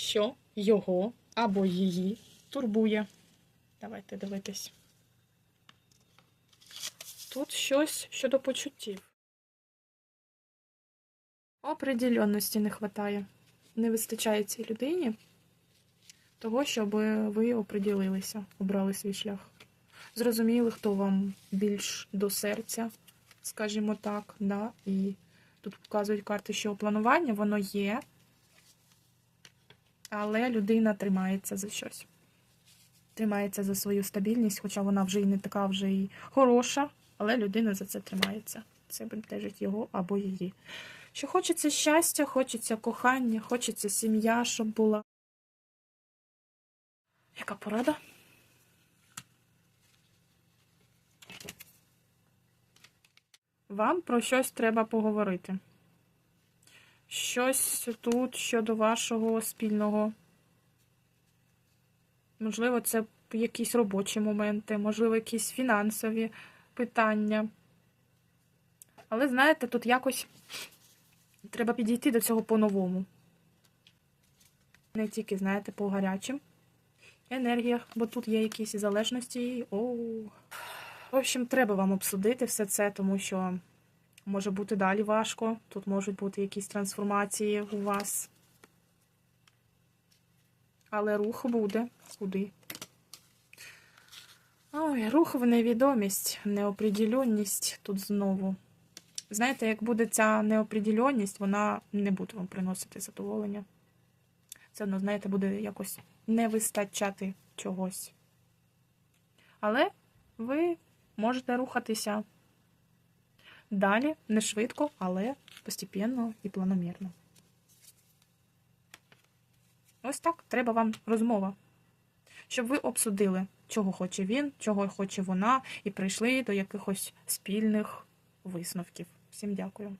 що його або її турбує. Давайте дивитись. Тут щось щодо почуттів. Определенності не вистачає. Не вистачає цій людині того, щоб ви оприділилися, обрали свій шлях. Зрозуміли, хто вам більш до серця, скажімо так, да? і тут показують карти, що планування воно є, але людина тримається за щось. Тримається за свою стабільність, хоча вона вже і не така вже і хороша, але людина за це тримається. Це бентежить його або її. Що хочеться щастя, хочеться кохання, хочеться сім'я, щоб була. Яка порада? Вам про щось треба поговорити. Щось тут щодо вашого спільного. Можливо, це якісь робочі моменти, можливо, якісь фінансові питання. Але, знаєте, тут якось треба підійти до цього по-новому. Не тільки, знаєте, по гарячим енергіях, бо тут є якісь залежності. Оу. В общем, треба вам обсудити все це, тому що може бути далі важко. Тут можуть бути якісь трансформації у вас. Але рух буде. Куди? Ой, рух в невідомість, неопределенність тут знову. Знаєте, як буде ця неопределенність, вона не буде вам приносити задоволення. Це одно, знаєте, буде якось не вистачати чогось. Але ви можете рухатися далі, не швидко, але постепенно і планомірно. Ось так треба вам розмова. Щоб ви обсудили, чого хоче він, чого хоче вона, і прийшли до якихось спільних висновків. Всім дякую.